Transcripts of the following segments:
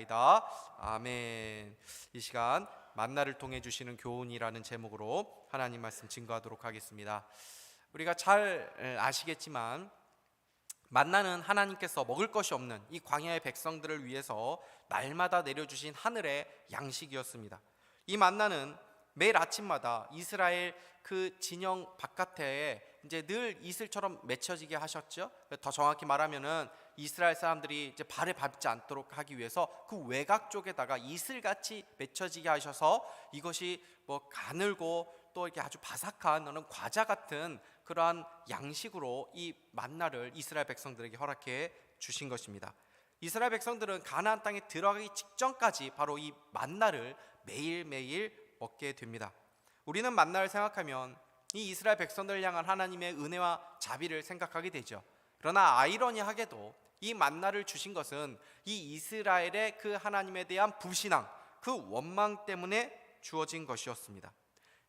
믿사옵나이다. 아멘. 이 시간 만나를 통해 주시는 교훈이라는 제목으로 하나님 말씀 증거하도록 하겠습니다. 우리가 잘 아시겠지만 만나는 하나님께서 먹을 것이 없는 이 광야의 백성들을 위해서 날마다 내려주신 하늘의 양식이었습니다. 이 만나는 매일 아침마다 이스라엘 그 진영 바깥에 이제 늘 이슬처럼 맺혀지게 하셨죠. 더 정확히 말하면은 이스라엘 사람들이 이제 발에 밟지 않도록 하기 위해서 그 외곽 쪽에다가 이슬같이 맺혀지게 하셔서 이것이 뭐 가늘고 또 이렇게 아주 바삭한 어느 과자 같은 그러한 양식으로 이 만나를 이스라엘 백성들에게 허락해 주신 것입니다. 이스라엘 백성들은 가나안 땅에 들어가기 직전까지 바로 이 만나를 매일매일 먹게 됩니다. 우리는 만나를 생각하면 이 이스라엘 백성들을 향한 하나님의 은혜와 자비를 생각하게 되죠. 그러나 아이러니하게도 이 만나를 주신 것은 이 이스라엘의 그 하나님에 대한 불신앙, 그 원망 때문에 주어진 것이었습니다.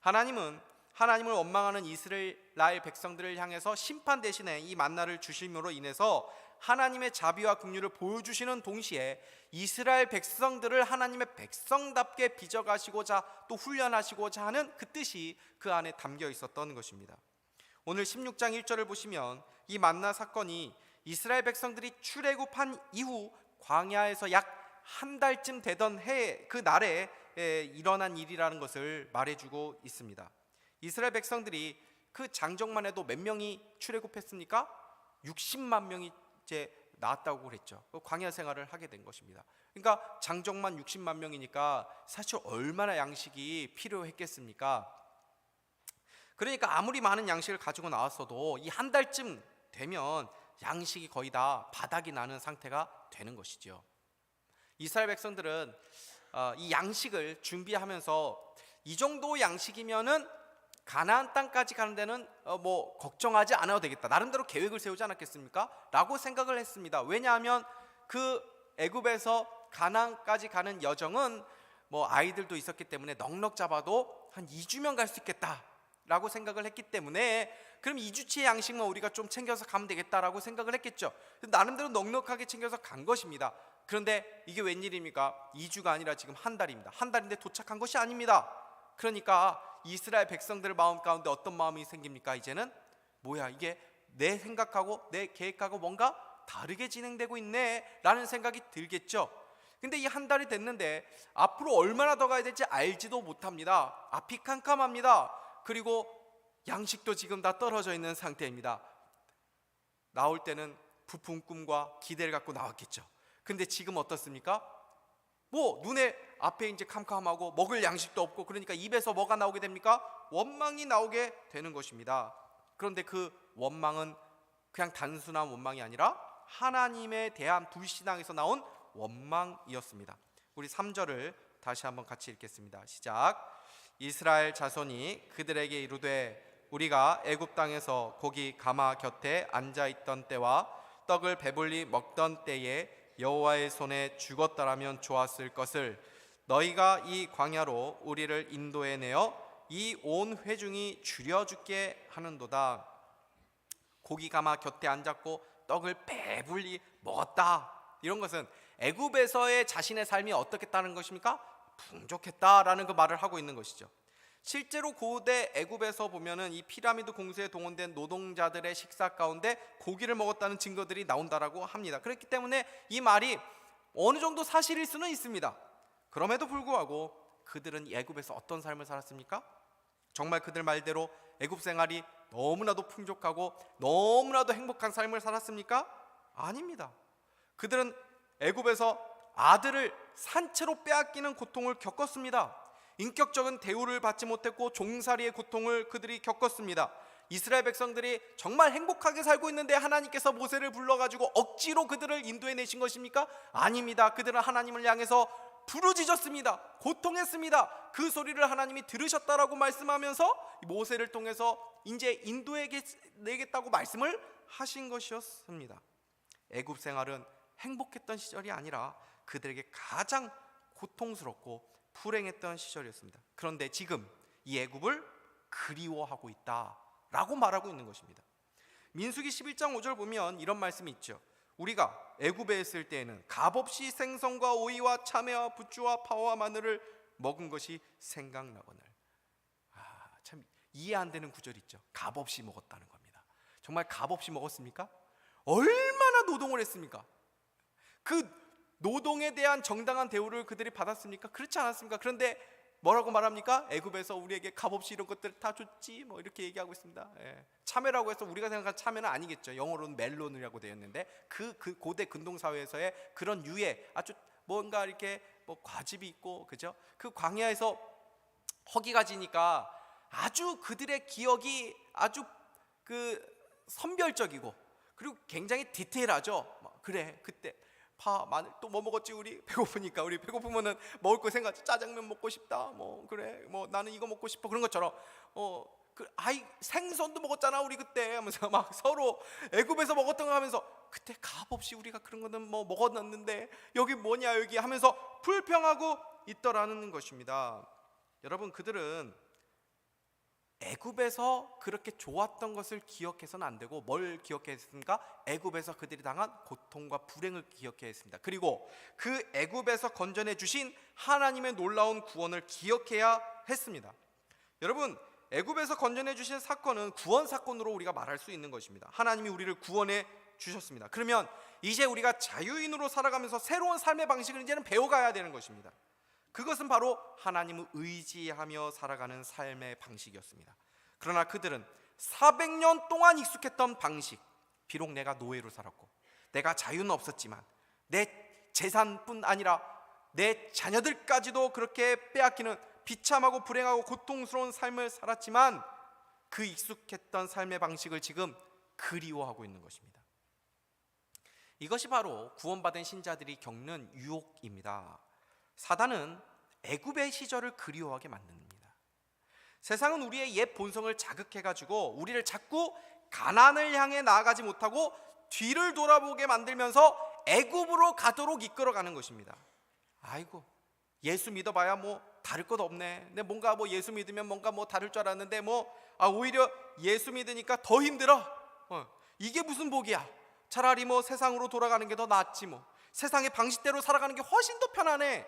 하나님은 하나님을 원망하는 이스라엘 백성들을 향해서 심판 대신에 이 만나를 주심으로 인해서 하나님의 자비와 긍휼을 보여주시는 동시에 이스라엘 백성들을 하나님의 백성답게 빚어가시고자 또 훈련하시고자 하는 그 뜻이 그 안에 담겨 있었던 것입니다. 오늘 16장 1절을 보시면 이 만나 사건이 이스라엘 백성들이 출애굽한 이후 광야에서 약 한 달쯤 되던 해 그 날에 일어난 일이라는 것을 말해주고 있습니다. 이스라엘 백성들이 그 장정만 해도 몇 명이 출애굽했습니까? 60만 명이 이제 나왔다고 그랬죠. 그 광야 생활을 하게 된 것입니다. 그러니까 장정만 60만 명이니까 사실 얼마나 양식이 필요했겠습니까? 그러니까 아무리 많은 양식을 가지고 나왔어도 이 한 달쯤 되면 양식이 거의 다 바닥이 나는 상태가 되는 것이죠. 이스라엘 백성들은 어, 이 양식을 준비하면서 이 정도 양식이면은 가나안 땅까지 가는 데는 어, 뭐 걱정하지 않아도 되겠다. 나름대로 계획을 세우지 않았겠습니까? 라고 생각을 했습니다. 왜냐하면 그 애굽에서 가나안까지 가는 여정은 뭐 아이들도 있었기 때문에 넉넉 잡아도 한 2주면 갈 수 있겠다. 라고 생각을 했기 때문에 그럼 2주치의 양식만 우리가 좀 챙겨서 가면 되겠다라고 생각을 했겠죠. 나름대로 넉넉하게 챙겨서 간 것입니다. 그런데 이게 웬일입니까? 2주가 아니라 지금 한 달입니다. 한 달인데 도착한 것이 아닙니다. 그러니까 이스라엘 백성들 마음 가운데 어떤 마음이 생깁니까? 이제는 뭐야 이게 내 생각하고 내 계획하고 뭔가 다르게 진행되고 있네라는 생각이 들겠죠. 근데 이 한 달이 됐는데 앞으로 얼마나 더 가야 될지 알지도 못합니다. 앞이 캄캄합니다. 그리고 양식도 지금 다 떨어져 있는 상태입니다. 나올 때는 부푼 꿈과 기대를 갖고 나왔겠죠. 근데 지금 어떻습니까? 뭐 눈에 앞에 이제 캄캄하고 먹을 양식도 없고 그러니까 입에서 뭐가 나오게 됩니까? 원망이 나오게 되는 것입니다. 그런데 그 원망은 그냥 단순한 원망이 아니라 하나님에 대한 불신앙에서 나온 원망이었습니다. 우리 3절을 다시 한번 같이 읽겠습니다. 시작. 이스라엘 자손이 그들에게 이르되 우리가 애굽 땅에서 고기 가마 곁에 앉아 있던 때와 떡을 배불리 먹던 때에 여호와의 손에 죽었더라면 좋았을 것을 너희가 이 광야로 우리를 인도해 내어 이 온 회중이 줄여 죽게 하는도다 고기 가마 곁에 앉았고 떡을 배불리 먹었다 이런 것은 애굽에서의 자신의 삶이 어떻겠다는 것입니까? 풍족했다라는 그 말을 하고 있는 것이죠. 실제로 고대 애굽에서 보면은 이 피라미드 공수에 동원된 노동자들의 식사 가운데 고기를 먹었다는 증거들이 나온다라고 합니다. 그렇기 때문에 이 말이 어느 정도 사실일 수는 있습니다. 그럼에도 불구하고 그들은 애굽에서 어떤 삶을 살았습니까? 정말 그들 말대로 애굽 생활이 너무나도 풍족하고 너무나도 행복한 삶을 살았습니까? 아닙니다. 그들은 애굽에서 아들을 산채로 빼앗기는 고통을 겪었습니다. 인격적인 대우를 받지 못했고 종살이의 고통을 그들이 겪었습니다. 이스라엘 백성들이 정말 행복하게 살고 있는데 하나님께서 모세를 불러가지고 억지로 그들을 인도해 내신 것입니까? 아닙니다. 그들은 하나님을 향해서 부르짖었습니다. 고통했습니다. 그 소리를 하나님이 들으셨다라고 말씀하면서 모세를 통해서 이제 인도해 내겠다고 말씀을 하신 것이었습니다. 애굽 생활은 행복했던 시절이 아니라 그들에게 가장 고통스럽고 불행했던 시절이었습니다. 그런데 지금 이 애굽을 그리워하고 있다라고 말하고 있는 것입니다. 민수기 11장 5절 보면 이런 말씀이 있죠. 우리가 애굽에 있을 때에는 값없이 생선과 오이와 참외와 부추와 파와 마늘을 먹은 것이 생각나거늘. 아, 참 이해 안 되는 구절 있죠. 값없이 먹었다는 겁니다. 정말 값없이 먹었습니까? 얼마나 노동을 했습니까? 그 노동에 대한 정당한 대우를 그들이 받았습니까? 그렇지 않았습니까? 그런데 뭐라고 말합니까? 애굽에서 우리에게 값없이 이런 것들 다 줬지 뭐 이렇게 얘기하고 있습니다. 예. 참외라고 해서 우리가 생각한 참외는 아니겠죠. 영어로는 멜론이라고 되어 있는데 그, 그 고대 근동 사회에서의 그런 유해 아주 뭔가 이렇게 뭐 과즙이 있고 그죠? 그 광야에서 허기가 지니까 아주 그들의 기억이 아주 그 선별적이고 그리고 굉장히 디테일하죠. 막 그래 그때 파 마늘 또 뭐 먹었지 우리? 배고프니까 우리 배고프면은 먹을 거 생각 짜장면 먹고 싶다 뭐 그래. 뭐 나는 이거 먹고 싶어. 그런 것처럼. 어 그 아이 생선도 먹었잖아 우리 그때. 하면서 막 서로 애굽에서 먹었던 거 하면서 그때 값없이 우리가 그런 거는 뭐 먹었는데 여기 뭐냐 여기 하면서 불평하고 있더라는 것입니다. 여러분 그들은 애굽에서 그렇게 좋았던 것을 기억해서는 안 되고 뭘 기억했습니까? 애굽에서 그들이 당한 고통과 불행을 기억해야 했습니다. 그리고 그 애굽에서 건져내 주신 하나님의 놀라운 구원을 기억해야 했습니다. 여러분 애굽에서 건져내 주신 사건은 구원 사건으로 우리가 말할 수 있는 것입니다. 하나님이 우리를 구원해 주셨습니다. 그러면 이제 우리가 자유인으로 살아가면서 새로운 삶의 방식을 이제는 배워가야 되는 것입니다. 그것은 바로 하나님을 의지하며 살아가는 삶의 방식이었습니다. 그러나 그들은 400년 동안 익숙했던 방식, 비록 내가 노예로 살았고, 내가 자유는 없었지만, 내 재산뿐 아니라 내 자녀들까지도 그렇게 빼앗기는 비참하고 불행하고 고통스러운 삶을 살았지만, 그 익숙했던 삶의 방식을 지금 그리워하고 있는 것입니다. 이것이 바로 구원받은 신자들이 겪는 유혹입니다. 사단은 애굽의 시절을 그리워하게 만듭니다. 세상은 우리의 옛 본성을 자극해 가지고 우리를 자꾸 가난을 향해 나아가지 못하고 뒤를 돌아보게 만들면서 애굽으로 가도록 이끌어 가는 것입니다. 아이고 예수 믿어봐야 뭐 다를 것 없네. 근데 뭔가 뭐 예수 믿으면 뭔가 뭐 다를 줄 알았는데 뭐 아, 오히려 예수 믿으니까 더 힘들어. 어, 이게 무슨 복이야? 차라리 뭐 세상으로 돌아가는 게 더 낫지 뭐. 세상의 방식대로 살아가는 게 훨씬 더 편하네.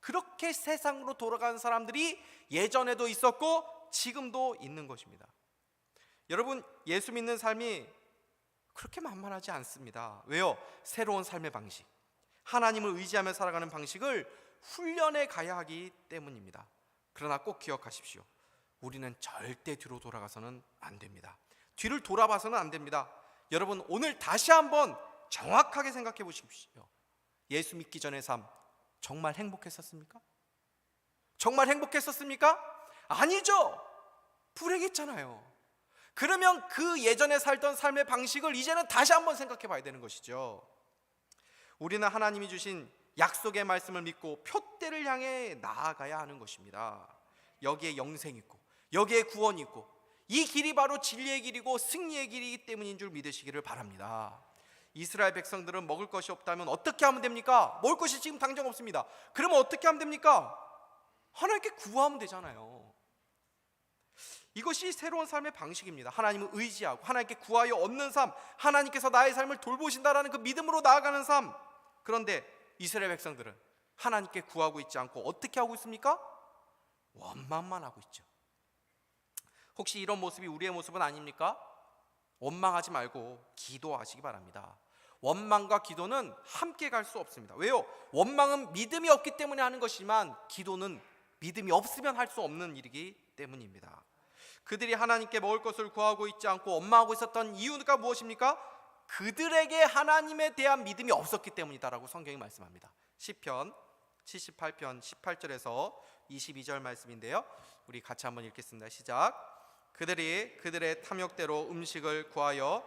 그렇게 세상으로 돌아가는 사람들이 예전에도 있었고 지금도 있는 것입니다. 여러분, 예수 믿는 삶이 그렇게 만만하지 않습니다. 왜요? 새로운 삶의 방식. 하나님을 의지하며 살아가는 방식을 훈련해 가야 하기 때문입니다. 그러나 꼭 기억하십시오. 우리는 절대 뒤로 돌아가서는 안 됩니다. 뒤를 돌아봐서는 안 됩니다. 여러분, 오늘 다시 한번 정확하게 생각해 보십시오. 예수 믿기 전의 삶, 정말 행복했었습니까? 정말 행복했었습니까? 아니죠. 불행했잖아요. 그러면 그 예전에 살던 삶의 방식을 이제는 다시 한번 생각해 봐야 되는 것이죠. 우리는 하나님이 주신 약속의 말씀을 믿고 표대를 향해 나아가야 하는 것입니다. 여기에 영생이 있고 여기에 구원이 있고 이 길이 바로 진리의 길이고 승리의 길이기 때문인 줄 믿으시기를 바랍니다. 이스라엘 백성들은 먹을 것이 없다면 어떻게 하면 됩니까? 먹을 것이 지금 당장 없습니다. 그러면 어떻게 하면 됩니까? 하나님께 구하면 되잖아요. 이것이 새로운 삶의 방식입니다. 하나님을 의지하고 하나님께 구하여 얻는 삶, 하나님께서 나의 삶을 돌보신다라는 그 믿음으로 나아가는 삶. 그런데 이스라엘 백성들은 하나님께 구하고 있지 않고 어떻게 하고 있습니까? 원망만 하고 있죠. 혹시 이런 모습이 우리의 모습은 아닙니까? 원망하지 말고 기도하시기 바랍니다. 원망과 기도는 함께 갈 수 없습니다. 왜요? 원망은 믿음이 없기 때문에 하는 것이지만 기도는 믿음이 없으면 할 수 없는 일이기 때문입니다. 그들이 하나님께 먹을 것을 구하고 있지 않고 원망하고 있었던 이유가 무엇입니까? 그들에게 하나님에 대한 믿음이 없었기 때문이다라고 성경이 말씀합니다. 시편 78편 18절에서 22절 말씀인데요. 우리 같이 한번 읽겠습니다. 시작. 그들이 그들의 탐욕대로 음식을 구하여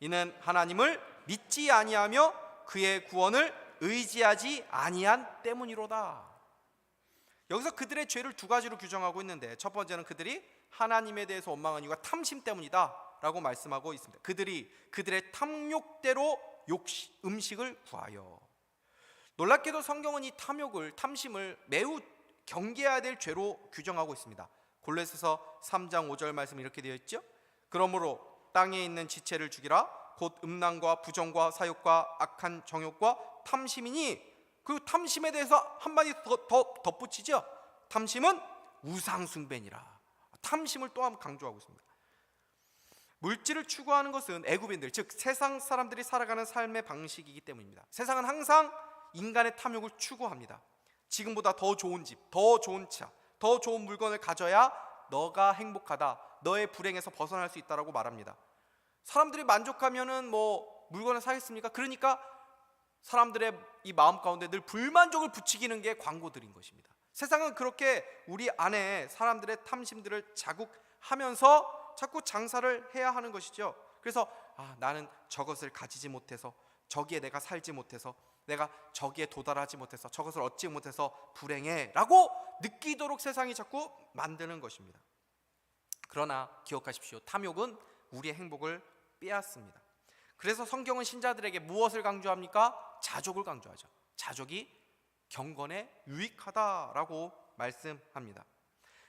이는 하나님을 믿지 아니하며 그의 구원을 의지하지 아니한 때문이로다. 여기서 그들의 죄를 두 가지로 규정하고 있는데 첫 번째는 그들이 하나님에 대해서 원망한 이유가 탐심 때문이다라고 말씀하고 있습니다. 그들이 그들의 탐욕대로 욕시, 음식을 구하여 놀랍게도 성경은 이 탐욕을 탐심을 매우 경계해야 될 죄로 규정하고 있습니다. 골로새서 3장 5절 말씀 이렇게 되어 있죠. 그러므로 땅에 있는 지체를 죽이라 곧 음란과 부정과 사욕과 악한 정욕과 탐심이니 그 탐심에 대해서 한마디 더, 더 덧붙이죠. 탐심은 우상 숭배니라. 탐심을 또한 강조하고 있습니다. 물질을 추구하는 것은 애굽인들 즉 세상 사람들이 살아가는 삶의 방식이기 때문입니다. 세상은 항상 인간의 탐욕을 추구합니다. 지금보다 더 좋은 집, 더 좋은 차, 더 좋은 물건을 가져야 너가 행복하다. 너의 불행에서 벗어날 수 있다라고 말합니다. 사람들이 만족하면은 뭐 물건을 사겠습니까? 그러니까 사람들의 이 마음 가운데 늘 불만족을 부추기는 게 광고들인 것입니다. 세상은 그렇게 우리 안에 사람들의 탐심들을 자극하면서 자꾸 장사를 해야 하는 것이죠. 그래서 아, 나는 저것을 가지지 못해서 저기에 내가 살지 못해서 내가 저기에 도달하지 못해서 저것을 얻지 못해서 불행해라고 느끼도록 세상이 자꾸 만드는 것입니다. 그러나 기억하십시오. 탐욕은 우리의 행복을 빼앗습니다. 그래서 성경은 신자들에게 무엇을 강조합니까? 자족을 강조하죠. 자족이 경건에 유익하다라고 말씀합니다.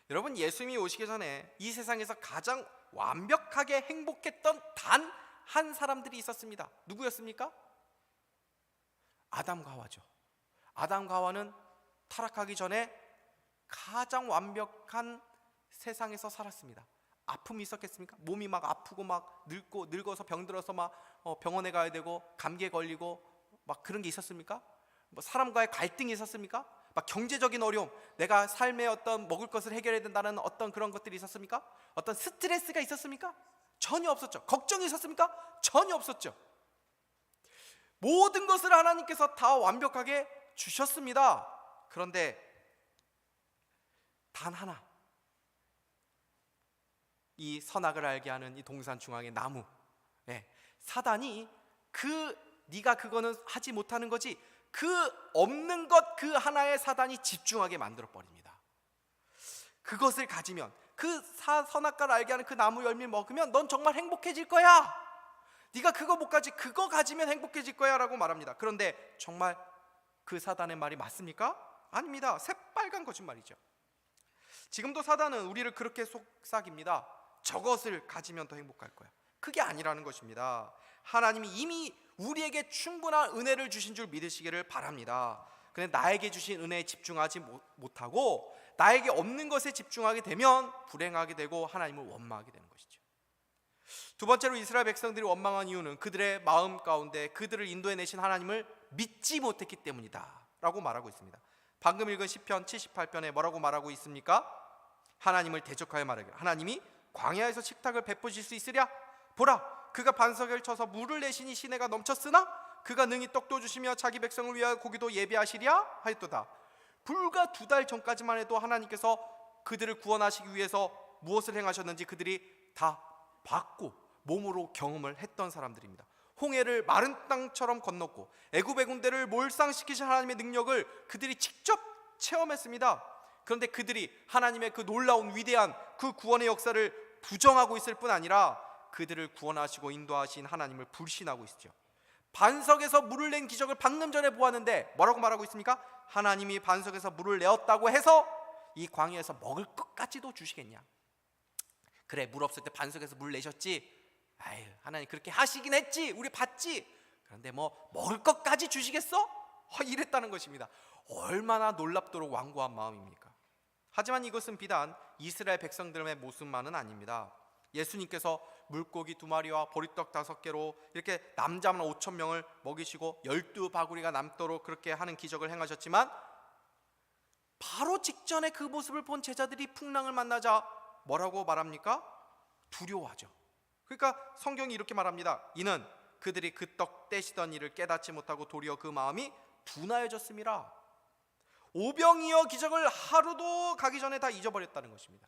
여러분 예수님이 오시기 전에 이 세상에서 가장 완벽하게 행복했던 단 한 사람들이 있었습니다. 누구였습니까? 아담과 하와죠. 아담과 하와는 타락하기 전에 가장 완벽한 세상에서 살았습니다. 아픔이 있었겠습니까? 몸이 막 아프고 막 늙고 늙어서 병들어서 막 어, 병원에 가야 되고 감기에 걸리고 막 그런 게 있었습니까? 뭐 사람과의 갈등이 있었습니까? 막 경제적인 어려움, 내가 삶의 어떤 먹을 것을 해결해야 된다는 어떤 그런 것들이 있었습니까? 어떤 스트레스가 있었습니까? 전혀 없었죠. 걱정이 있었습니까? 전혀 없었죠. 모든 것을 하나님께서 다 완벽하게 주셨습니다. 그런데 단 하나 이 선악을 알게 하는 이 동산 중앙의 나무 예, 사단이 그 네가 그거는 하지 못하는 거지 그 없는 것 그 하나의 사단이 집중하게 만들어 버립니다. 그것을 가지면 그 사, 선악과를 알게 하는 그 나무 열매를 먹으면 넌 정말 행복해질 거야. 네가 그거 못 가지 그거 가지면 행복해질 거야라고 말합니다. 그런데 정말 그 사단의 말이 맞습니까? 아닙니다. 새빨간 거짓말이죠. 지금도 사단은 우리를 그렇게 속삭입니다. 저것을 가지면 더 행복할 거야. 그게 아니라는 것입니다. 하나님이 이미 우리에게 충분한 은혜를 주신 줄 믿으시기를 바랍니다. 근데 나에게 주신 은혜에 집중하지 못- 못하고 나에게 없는 것에 집중하게 되면 불행하게 되고 하나님을 원망하게 되는 것이죠. 두 번째로 이스라엘 백성들이 원망한 이유는 그들의 마음 가운데 그들을 인도해 내신 하나님을 믿지 못했기 때문이다라고 말하고 있습니다. 방금 읽은 시편 78편에 뭐라고 말하고 있습니까? 하나님을 대적하여 말하기를 하나님이 광야에서 식탁을 베푸실 수 있으랴 보라 그가 반석을 쳐서 물을 내시니 시내가 넘쳤으나 그가 능히 떡도 주시며 자기 백성을 위하여 고기도 예비하시랴 하였도다 불과 두 달 전까지만 해도 하나님께서 그들을 구원하시기 위해서 무엇을 행하셨는지 그들이 다 봤고 몸으로 경험을 했던 사람들입니다. 홍해를 마른 땅처럼 건넜고 애굽의 군대를 몰상시키신 하나님의 능력을 그들이 직접 체험했습니다. 그런데 그들이 하나님의 그 놀라운 위대한 그 구원의 역사를 부정하고 있을 뿐 아니라 그들을 구원하시고 인도하신 하나님을 불신하고 있죠. 반석에서 물을 낸 기적을 방금 전에 보았는데 뭐라고 말하고 있습니까? 하나님이 반석에서 물을 내었다고 해서 이 광야에서 먹을 것까지도 주시겠냐? 그래 물 없을 때 반석에서 물 내셨지. 아유 하나님 그렇게 하시긴 했지. 우리 봤지. 그런데 뭐 먹을 것까지 주시겠어? 어, 이랬다는 것입니다. 얼마나 놀랍도록 완고한 마음입니까? 하지만 이것은 비단 이스라엘 백성들의 모습만은 아닙니다. 예수님께서 물고기 두 마리와 보리떡 다섯 개로 이렇게 남자만 오천 명을 먹이시고 열두 바구리가 남도록 그렇게 하는 기적을 행하셨지만 바로 직전에 그 모습을 본 제자들이 풍랑을 만나자 뭐라고 말합니까? 두려워하죠. 그러니까 성경이 이렇게 말합니다. 이는 그들이 그 떡 떼시던 일을 깨닫지 못하고 도리어 그 마음이 둔하여졌습니다. 오병이어 기적을 하루도 가기 전에 다 잊어버렸다는 것입니다.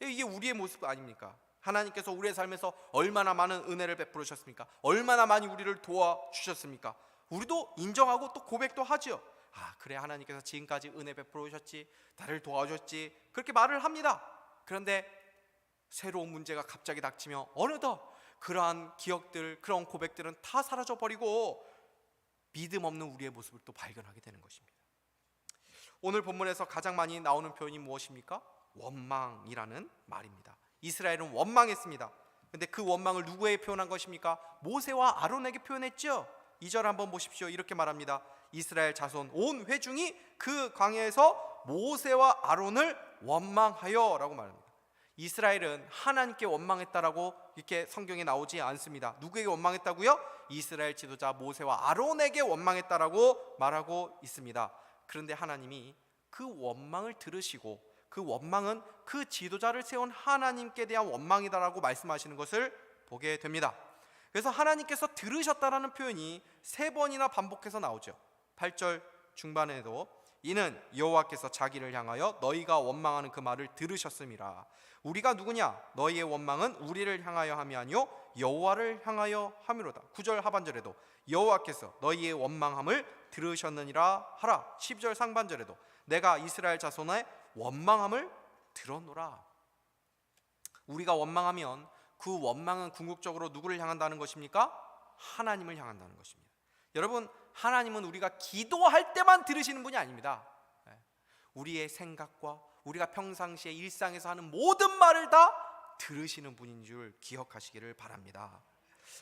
이게 우리의 모습 아닙니까? 하나님께서 우리의 삶에서 얼마나 많은 은혜를 베풀으셨습니까? 얼마나 많이 우리를 도와주셨습니까? 우리도 인정하고 또 고백도 하죠. 아, 그래 하나님께서 지금까지 은혜 베풀어 오셨지. 나를 도와줬지. 그렇게 말을 합니다. 그런데 새로운 문제가 갑자기 닥치며 어느덧 그러한 기억들, 그런 고백들은 다 사라져 버리고 믿음 없는 우리의 모습을 또 발견하게 되는 것입니다. 오늘 본문에서 가장 많이 나오는 표현이 무엇입니까? 원망이라는 말입니다. 이스라엘은 원망했습니다. 근데 그 원망을 누구에게 표현한 것입니까? 모세와 아론에게 표현했죠. 2절 한번 보십시오. 이렇게 말합니다. 이스라엘 자손 온 회중이 그 광야에서 모세와 아론을 원망하여라고 말합니다. 이스라엘은 하나님께 원망했다라고 이렇게 성경에 나오지 않습니다. 누구에게 원망했다고요? 이스라엘 지도자 모세와 아론에게 원망했다라고 말하고 있습니다. 그런데 하나님이 그 원망을 들으시고 그 원망은 그 지도자를 세운 하나님께 대한 원망이다라고 말씀하시는 것을 보게 됩니다. 그래서 하나님께서 들으셨다라는 표현이 세 번이나 반복해서 나오죠. 8절 중반에도 이는 여호와께서 자기를 향하여 너희가 원망하는 그 말을 들으셨음이라. 우리가 누구냐? 너희의 원망은 우리를 향하여 함이 아니요 여호와를 향하여 함이로다. 9절 하반절에도 여호와께서 너희의 원망함을 들으셨느니라 하라. 10절 상반절에도 내가 이스라엘 자손의 원망함을 들었노라. 우리가 원망하면 그 원망은 궁극적으로 누구를 향한다는 것입니까? 하나님을 향한다는 것입니다. 여러분, 하나님은 우리가 기도할 때만 들으시는 분이 아닙니다. 예. 우리의 생각과 우리가 평상시에 일상에서 하는 모든 말을 다 들으시는 분인 줄 기억하시기를 바랍니다.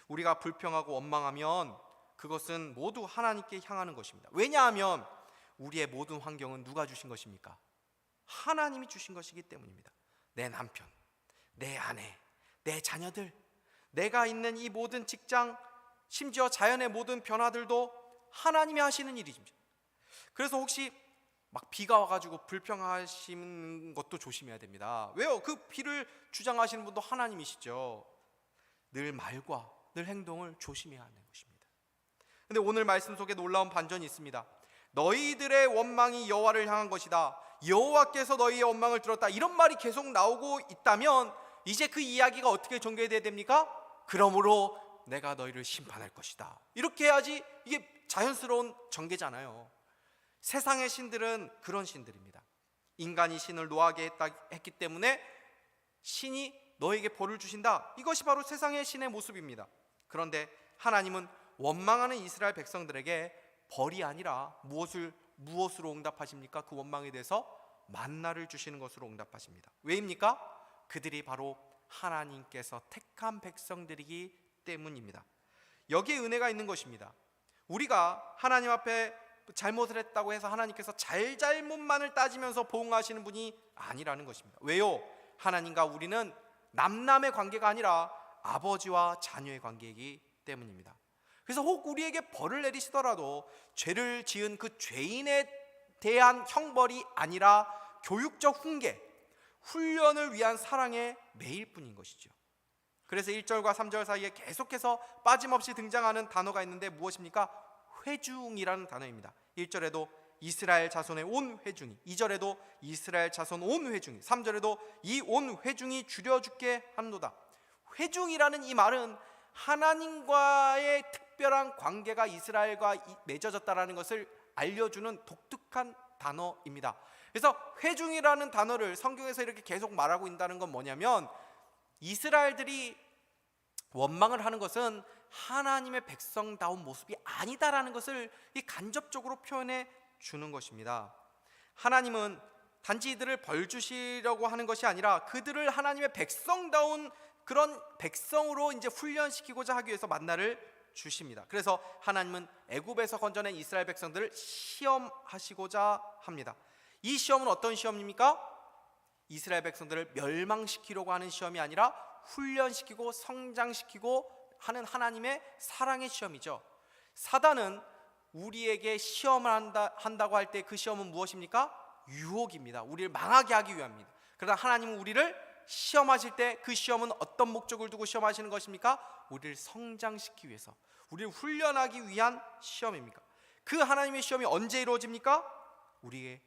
우리가 불평하고 원망하면 그것은 모두 하나님께 향하는 것입니다. 왜냐하면 우리의 모든 환경은 누가 주신 것입니까? 하나님이 주신 것이기 때문입니다. 내 남편, 내 아내, 내 자녀들, 내가 있는 이 모든 직장, 심지어 자연의 모든 변화들도 하나님이 하시는 일입니다. 그래서 혹시 막 비가 와가지고 불평하시는 것도 조심해야 됩니다. 왜요? 그 비를 주장하시는 분도 하나님이시죠. 늘 말과 늘 행동을 조심해야 것입니다. 근데 오늘 말씀 속에 놀라운 반전이 있습니다. 너희들의 원망이 여호와를 향한 것이다. 여호와께서 너희의 원망을 들었다. 이런 말이 계속 나오고 있다면 이제 그 이야기가 어떻게 전개돼야 됩니까? 그러므로 내가 너희를 심판할 것이다. 이렇게 해야지 이게 자연스러운 전개잖아요. 세상의 신들은 그런 신들입니다. 인간이 신을 노하게 했다, 했기 때문에 신이 너에게 벌을 주신다. 이것이 바로 세상의 신의 모습입니다. 그런데 하나님은 원망하는 이스라엘 백성들에게 벌이 아니라 무엇을 무엇으로 응답하십니까? 그 원망에 대해서 만나를 주시는 것으로 응답하십니다. 왜입니까? 그들이 바로 하나님께서 택한 백성들이기 때문입니다. 여기에 은혜가 있는 것입니다. 우리가 하나님 앞에 잘못을 했다고 해서 하나님께서 잘잘못만을 따지면서 보응하시는 분이 아니라는 것입니다. 왜요? 하나님과 우리는 남남의 관계가 아니라 아버지와 자녀의 관계이기 때문입니다. 그래서 혹 우리에게 벌을 내리시더라도 죄를 지은 그 죄인에 대한 형벌이 아니라 교육적 훈계, 훈련을 위한 사랑의 매일 뿐인 것이죠. 그래서 1절과 3절 사이에 계속해서 빠짐없이 등장하는 단어가 있는데 무엇입니까? 회중이라는 단어입니다. 1절에도 이스라엘 자손의 온 회중이, 2절에도 이스라엘 자손 온 회중이, 3절에도 이 온 회중이 줄여 죽게 한도다. 회중이라는 이 말은 하나님과의 특별한 관계가 이스라엘과 맺어졌다라는 것을 알려주는 독특한 단어입니다. 그래서 회중이라는 단어를 성경에서 이렇게 계속 말하고 있다는 건 뭐냐면 이스라엘들이 원망을 하는 것은 하나님의 백성다운 모습이 아니다라는 것을 이 간접적으로 표현해 주는 것입니다. 하나님은 단지 이들을 벌 주시려고 하는 것이 아니라 그들을 하나님의 백성다운 그런 백성으로 이제 훈련시키고자 하기 위해서 만나를 주십니다. 그래서 하나님은 애굽에서 건져낸 이스라엘 백성들을 시험하시고자 합니다. 이 시험은 어떤 시험입니까? 이스라엘 백성들을 멸망시키려고 하는 시험이 아니라 훈련시키고 성장시키고 하는 하나님의 사랑의 시험이죠. 사단은 우리에게 시험을 한다, 한다고 할 때 그 시험은 무엇입니까? 유혹입니다. 우리를 망하게 하기 위함입니다. 그러나 하나님은 우리를 시험하실 때 그 시험은 어떤 목적을 두고 시험하시는 것입니까? 우리를 성장시키기 위해서, 우리를 훈련하기 위한 시험입니까? 그 하나님의 시험이 언제 이루어집니까? 우리의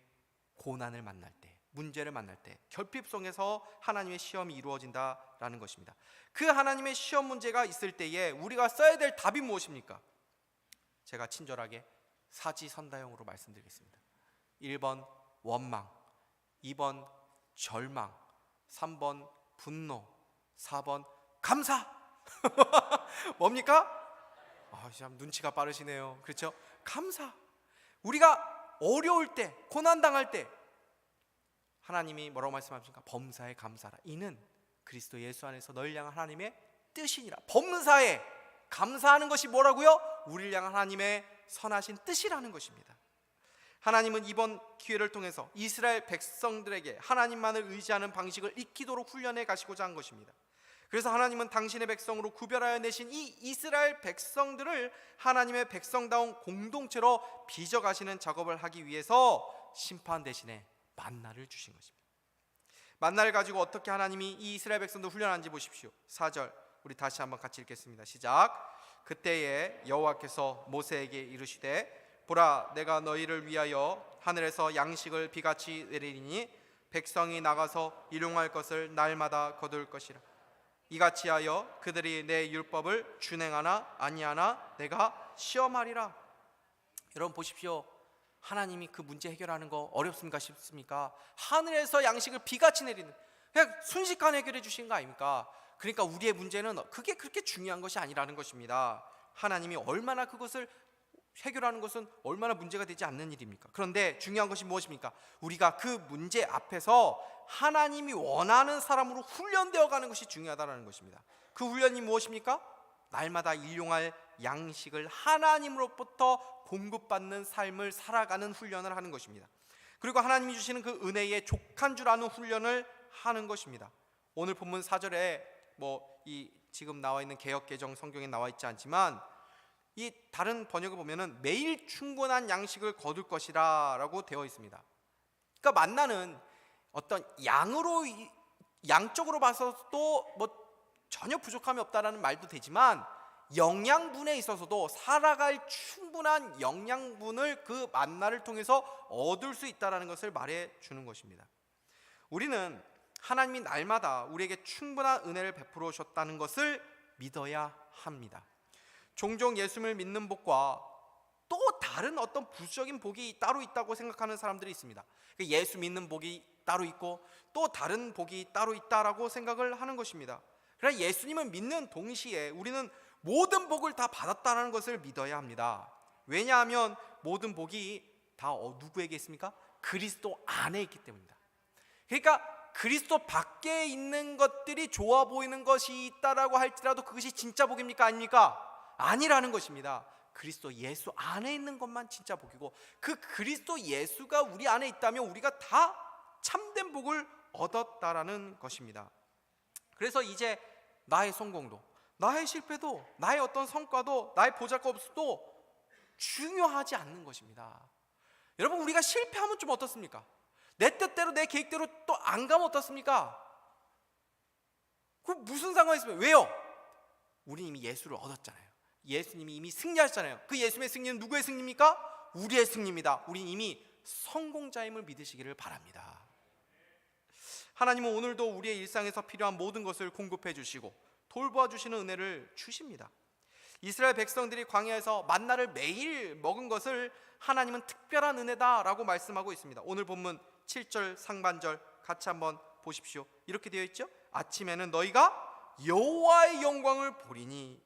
고난을 만날 때, 문제를 만날 때, 결핍성에서 하나님의 시험이 이루어진다라는 것입니다. 그 하나님의 시험 문제가 있을 때에 우리가 써야 될 답이 무엇입니까? 제가 친절하게 사지선다형으로 말씀드리겠습니다. 1번 원망, 2번 절망, 3번 분노, 4번 감사. 뭡니까? 아, 참 눈치가 빠르시네요. 그렇죠? 감사. 우리가 어려울 때, 고난 당할 때 하나님이 뭐라고 말씀하십니까? 범사에 감사라. 이는 그리스도 예수 안에서 너희를 향한 하나님의 뜻이니라. 범사에 감사하는 것이 뭐라고요? 우리를 향한 하나님의 선하신 뜻이라는 것입니다. 하나님은 이번 기회를 통해서 이스라엘 백성들에게 하나님만을 의지하는 방식을 익히도록 훈련해 가시고자 한 것입니다. 그래서 하나님은 당신의 백성으로 구별하여 내신 이 이스라엘 백성들을 하나님의 백성다운 공동체로 빚어 가시는 작업을 하기 위해서 심판 대신에 만나를 주신 것입니다. 만나를 가지고 어떻게 하나님이 이 이스라엘 백성도 훈련한지 보십시오. 4절 우리 다시 한번 같이 읽겠습니다. 시작. 그때에 여호와께서 모세에게 이르시되 보라 내가 너희를 위하여 하늘에서 양식을 비같이 내리니 백성이 나가서 일용할 것을 날마다 거둘 것이라. 이같이 하여 그들이 내 율법을 준행하나 아니하나 내가 시험하리라. 여러분 보십시오. 하나님이 그 문제 해결하는 거 어렵습니까? 쉽습니까? 하늘에서 양식을 비같이 내리는 그냥 순식간에 해결해 주신 거 아닙니까? 그러니까 우리의 문제는 그게 그렇게 중요한 것이 아니라는 것입니다. 하나님이 얼마나 그것을 해결하는 것은 얼마나 문제가 되지 않는 일입니까? 그런데 중요한 것이 무엇입니까? 우리가 그 문제 앞에서 하나님이 원하는 사람으로 훈련되어 가는 것이 중요하다는 것입니다. 그 훈련이 무엇입니까? 날마다 일용할 양식을 하나님으로부터 공급받는 삶을 살아가는 훈련을 하는 것입니다. 그리고 하나님이 주시는 그 은혜의 족한 줄 아는 훈련을 하는 것입니다. 오늘 본문 4절에 뭐 이 지금 나와 있는 개역 개정 성경에 나와 있지 않지만 이 다른 번역을 보면은 매일 충분한 양식을 거둘 것이라라고 되어 있습니다. 그러니까 만나는 어떤 양으로 이- 양적으로 봐서도 뭐 전혀 부족함이 없다라는 말도 되지만 영양분에 있어서도 살아갈 충분한 영양분을 그 만나를 통해서 얻을 수 있다라는 것을 말해 주는 것입니다. 우리는 하나님이 날마다 우리에게 충분한 은혜를 베풀어 주셨다는 것을 믿어야 합니다. 종종 예수를 믿는 복과 또 다른 어떤 부수적인 복이 따로 있다고 생각하는 사람들이 있습니다. 그 예수 믿는 복이 따로 있고 또 다른 복이 따로 있다라고 생각을 하는 것입니다. 그러나 예수님을 믿는 동시에 우리는 모든 복을 다 받았다는 것을 믿어야 합니다. 왜냐하면 모든 복이 다 어, 누구에게 있습니까? 그리스도 안에 있기 때문입니다. 그러니까 그리스도 밖에 있는 것들이 좋아 보이는 것이 있다라고 할지라도 그것이 진짜 복입니까 아닙니까? 아니라는 것입니다. 그리스도 예수 안에 있는 것만 진짜 복이고 그 그리스도 예수가 우리 안에 있다면 우리가 다 참된 복을 얻었다라는 것입니다. 그래서 이제 나의 성공도 나의 실패도 나의 어떤 성과도 나의 보잘것없도 중요하지 않는 것입니다. 여러분 우리가 실패하면 좀 어떻습니까? 내 뜻대로 내 계획대로 또 안 가면 어떻습니까? 그 무슨 상관이 있으면 왜요? 우리 이미 예수를 얻었잖아요. 예수님이 이미 승리하셨잖아요. 그 예수님의 승리는 누구의 승리입니까? 우리의 승리입니다. 우리 이미 성공자임을 믿으시기를 바랍니다. 하나님은 오늘도 우리의 일상에서 필요한 모든 것을 공급해 주시고 돌보아 주시는 은혜를 주십니다. 이스라엘 백성들이 광야에서 만나를 매일 먹은 것을 하나님은 특별한 은혜다라고 말씀하고 있습니다. 오늘 본문 7절 상반절 같이 한번 보십시오. 이렇게 되어 있죠? 아침에는 너희가 여호와의 영광을 보리니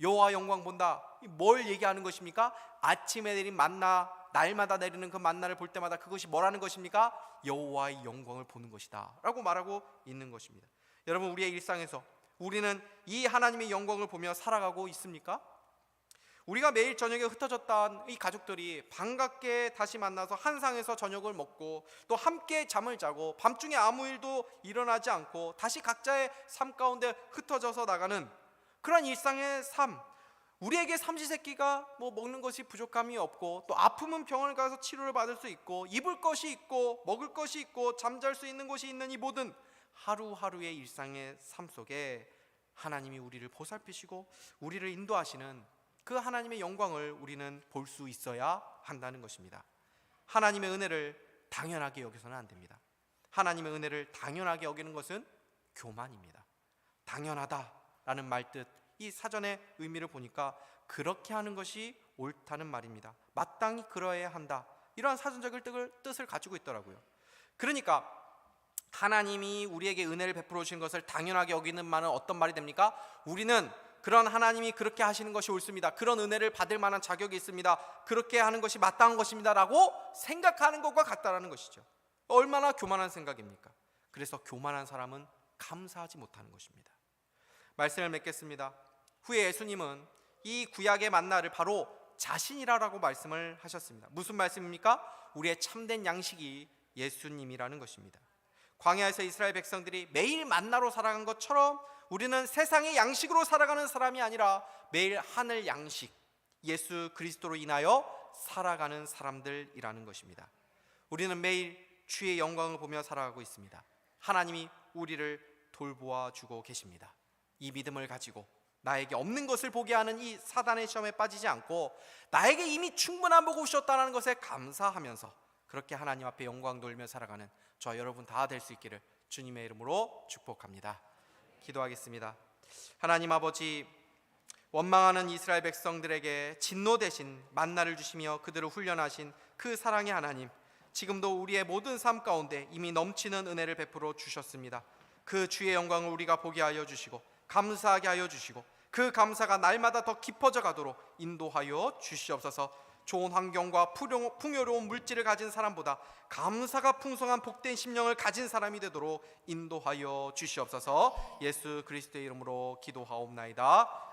여호와 영광 본다. 뭘 얘기하는 것입니까? 아침에 내린 만나 날마다 내리는 그 만나를 볼 때마다 그것이 뭐라는 것입니까? 여호와의 영광을 보는 것이다라고 말하고 있는 것입니다. 여러분 우리의 일상에서 우리는 이 하나님의 영광을 보며 살아가고 있습니까? 우리가 매일 저녁에 흩어졌던 이 가족들이 반갑게 다시 만나서 한 상에서 저녁을 먹고 또 함께 잠을 자고 밤중에 아무 일도 일어나지 않고 다시 각자의 삶 가운데 흩어져서 나가는 그런 일상의 삶 우리에게 삼시세끼가 뭐 먹는 것이 부족함이 없고 또 아프면 병원을 가서 치료를 받을 수 있고 입을 것이 있고 먹을 것이 있고 잠잘 수 있는 곳이 있는 이 모든 하루하루의 일상의 삶 속에 하나님이 우리를 보살피시고 우리를 인도하시는 그 하나님의 영광을 우리는 볼 수 있어야 한다는 것입니다. 하나님의 은혜를 당연하게 여기서는 안 됩니다. 하나님의 은혜를 당연하게 여기는 것은 교만입니다. 당연하다 라는 말뜻 이 사전의 의미를 보니까 그렇게 하는 것이 옳다는 말입니다. 마땅히 그러해야 한다. 이러한 사전적인 뜻을 가지고 있더라고요. 그러니까 하나님이 우리에게 은혜를 베풀어 주신 것을 당연하게 여기는 말은 어떤 말이 됩니까? 우리는 그런 하나님이 그렇게 하시는 것이 옳습니다. 그런 은혜를 받을 만한 자격이 있습니다. 그렇게 하는 것이 마땅한 것입니다라고 생각하는 것과 같다라는 것이죠. 얼마나 교만한 생각입니까? 그래서 교만한 사람은 감사하지 못하는 것입니다. 말씀을 맺겠습니다. 후에 예수님은 이 구약의 만나를 바로 자신이라고 말씀을 하셨습니다. 무슨 말씀입니까? 우리의 참된 양식이 예수님이라는 것입니다. 광야에서 이스라엘 백성들이 매일 만나로 살아간 것처럼 우리는 세상의 양식으로 살아가는 사람이 아니라 매일 하늘 양식 예수 그리스도로 인하여 살아가는 사람들이라는 것입니다. 우리는 매일 주의 영광을 보며 살아가고 있습니다. 하나님이 우리를 돌보아 주고 계십니다. 이 믿음을 가지고 나에게 없는 것을 보게 하는 이 사단의 시험에 빠지지 않고 나에게 이미 충분한 복을 주셨다는 것에 감사하면서 그렇게 하나님 앞에 영광 돌며 살아가는 저와 여러분 다 될 수 있기를 주님의 이름으로 축복합니다. 기도하겠습니다. 하나님 아버지 원망하는 이스라엘 백성들에게 진노 대신 만나를 주시며 그들을 훈련하신 그 사랑의 하나님 지금도 우리의 모든 삶 가운데 이미 넘치는 은혜를 베풀어 주셨습니다. 그 주의 영광을 우리가 보게 하여 주시고 감사하게 하여 주시고 그 감사가 날마다 더 깊어져 가도록 인도하여 주시옵소서. 좋은 환경과 풍요- 풍요로운 물질을 가진 사람보다 감사가 풍성한 복된 심령을 가진 사람이 되도록 인도하여 주시옵소서. 예수 그리스도의 이름으로 기도하옵나이다.